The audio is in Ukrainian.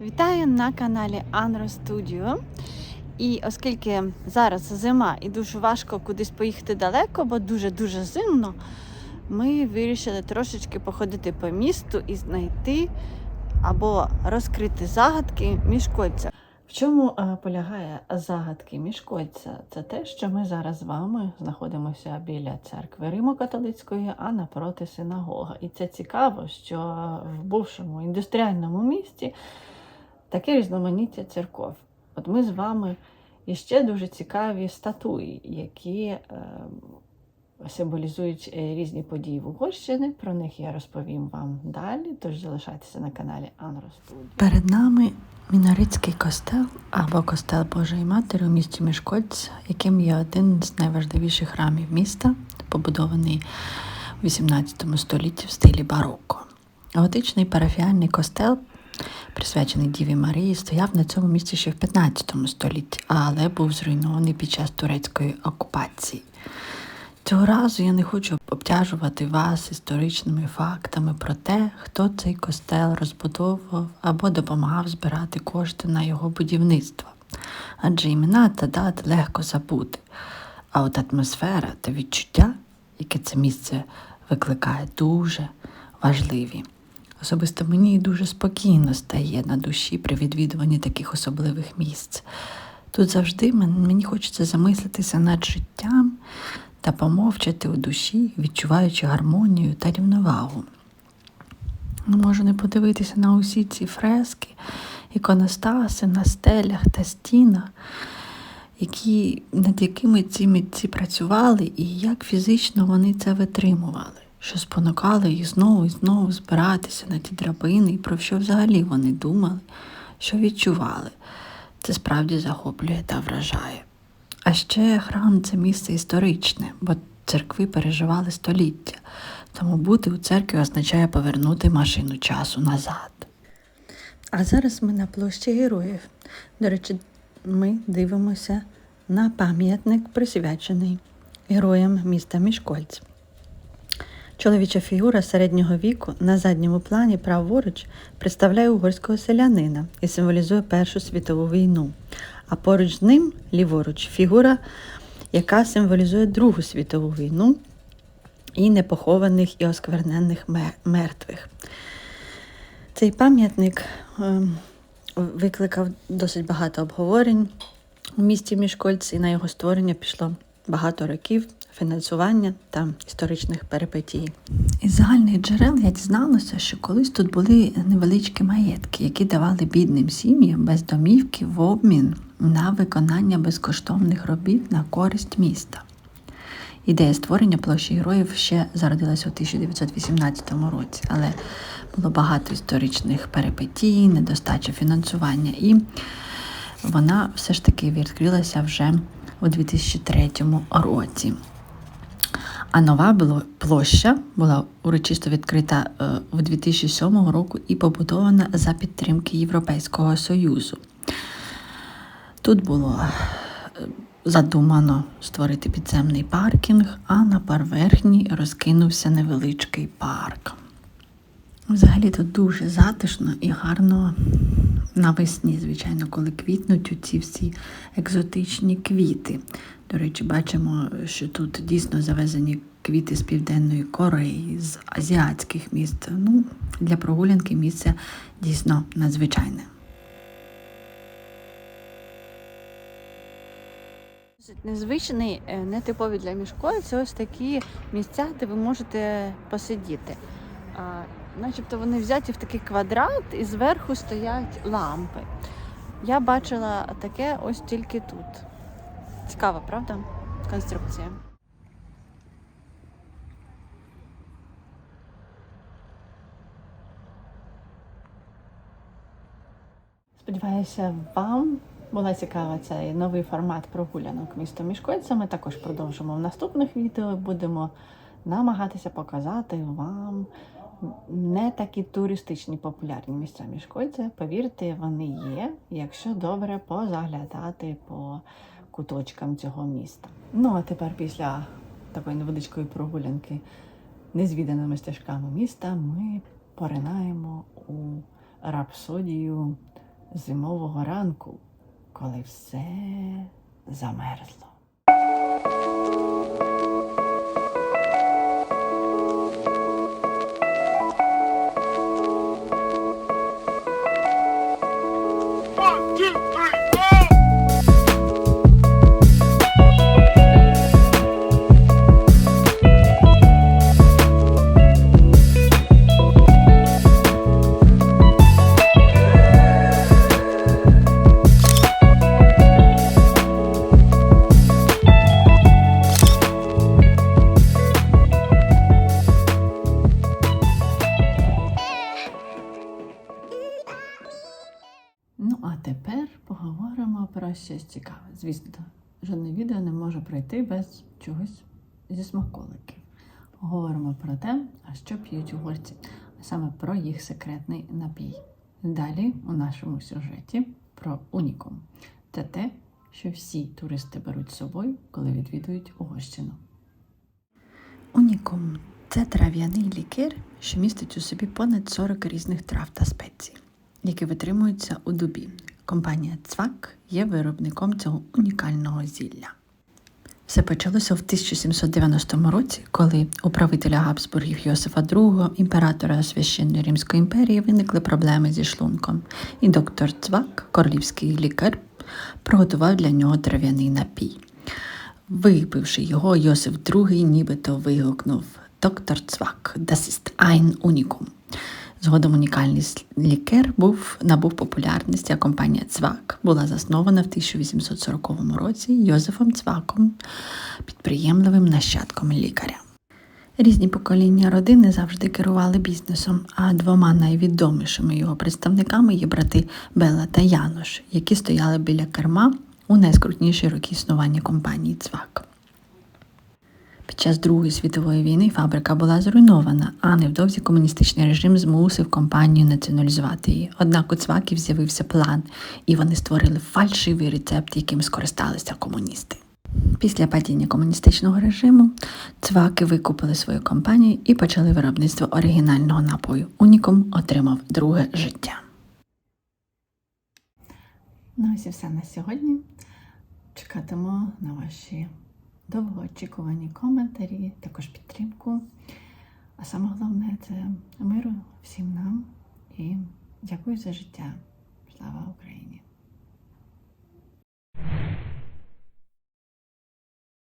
Вітаю на каналі Anro Studio. І оскільки зараз зима і дуже важко кудись поїхати далеко, бо дуже-дуже зимно, ми вирішили трошечки походити по місту і знайти або розкрити загадки мішкольця. В чому е, полягає загадки мішкольця? Це те, що ми зараз з вами знаходимося біля церкви Римо-католицької, а напроти синагога. І це цікаво, що в бувшому індустріальному місті таке різноманіття церков. От ми з вами іще дуже цікаві статуї, які е, символізують різні події в Угорщині. Про них я розповім вам далі. Тож залишайтеся на каналі Анро Студіо. Перед нами Мінорицький костел або костел Божої Матері у місті Мішкольц, яким є один з найважливіших храмів міста, побудований у 18 столітті в стилі бароко. Готичний парафіальний костел, присвячений Діві Марії, стояв на цьому місці ще в 15 столітті, але був зруйнований під час турецької окупації. Цього разу я не хочу обтяжувати вас історичними фактами про те, хто цей костел розбудовував або допомагав збирати кошти на його будівництво. Адже імена та дати легко забути. А от атмосфера та відчуття, яке це місце викликає, дуже важливі. Особисто мені дуже спокійно стає на душі при відвідуванні таких особливих місць. Тут завжди мені хочеться замислитися над життям та помовчати у душі, відчуваючи гармонію та рівновагу. Не можу не подивитися на усі ці фрески, іконостаси на стелях та стінах, які, над якими ці митці працювали, і як фізично вони це витримували, що спонукало їх знову і знову збиратися на ті драбини, і про що взагалі вони думали, що відчували. Це справді захоплює та вражає. А ще храм це місце історичне, бо церкви переживали століття, тому бути у церкві означає повернути машину часу назад. А зараз ми на площі героїв. До речі, ми дивимося на пам'ятник, присвячений героям міста Мішкольць. Чоловіча фігура середнього віку на задньому плані праворуч представляє угорського селянина і символізує Першу світову війну. А поруч з ним, ліворуч, фігура, яка символізує Другу світову війну і непохованих і осквернених мертвих. Цей пам'ятник ем, викликав досить багато обговорень у місті Мішкольц, і на його створення пішло багато років фінансування та історичних перипетій. Із загальних джерел я дізналася, що колись тут були невеличкі маєтки, які давали бідним сім'ям без домівки в обмін на виконання безкоштовних робіт на користь міста. Ідея створення площі героїв ще зародилася у 1918 році, але було багато історичних перипетій, недостача фінансування, і вона все ж таки відкрилася вже у 2003 році. А нова площа була урочисто відкрита е, у 2007 року і побудована за підтримки Європейського Союзу. Тут було е, задумано створити підземний паркінг, а на поверхні розкинувся невеличкий парк. Взагалі тут дуже затишно і гарно навесні, звичайно, коли квітнуть ці всі екзотичні квіти. До речі, бачимо, що тут дійсно завезені квіти з Південної Кореї, з азіатських міст. Ну, для прогулянки місце дійсно надзвичайне. Незвичний, е, нетипові для мішкою це ось такі місця, де ви можете посидіти. Начебто вони взяті в такий квадрат і зверху стоять лампи. Я бачила таке ось тільки тут. Цікава, правда? Конструкція. Сподіваюся, вам була цікава цей новий формат прогулянок містом Мішкольця. Ми також продовжимо в наступних відео. Будемо намагатися показати вам не такі туристичні популярні місця Мішкольця. Повірте, вони є, якщо добре позаглядати по куточкам цього міста. Ну а тепер після такої невеличкої прогулянки незвіданими стежками міста ми поринаємо у рапсодію зимового ранку, коли все замерзло. Цікаве. Звісно, жодне відео не може пройти без чогось зі смаколиків. Говоримо про те, а що п'ють угорці, а саме про їх секретний напій. Далі у нашому сюжеті про унікум. Це те, що всі туристи беруть з собою, коли відвідують Угорщину. Унікум це трав'яний лікер, що містить у собі понад 40 різних трав та спецій, які витримуються у дубі. Компанія Цвак є виробником цього унікального зілля. Все почалося в 1790 році, коли у правителя Габсбургів Йосифа II, імператора Священної Римської імперії, виникли проблеми зі шлунком, і доктор Цвак, королівський лікар, приготував для нього трав'яний напій. Випивши його, Йосиф II нібито вигукнув Доктор Цвак, das ist ein Unicum. Згодом унікальний лікер був набув популярності, а компанія Цвак була заснована в 1840 році Йозефом Цваком, підприємливим нащадком лікаря. Різні покоління родини завжди керували бізнесом, а двома найвідомішими його представниками є брати Бела та Янош, які стояли біля керма у найскрутніші роки існування компанії Цвак. Час Другої світової війни фабрика була зруйнована, а невдовзі комуністичний режим змусив компанію націоналізувати її. Однак у Цваків з'явився план, і вони створили фальшивий рецепт, яким скористалися комуністи. Після падіння комуністичного режиму цваки викупили свою компанію і почали виробництво оригінального напою. Унікум отримав друге життя. Ну ось і все на сьогодні. Чекатиму на ваші довгоочікувані коментарі, також підтримку. А саме головне це миру всім нам і дякую за життя. Слава Україні!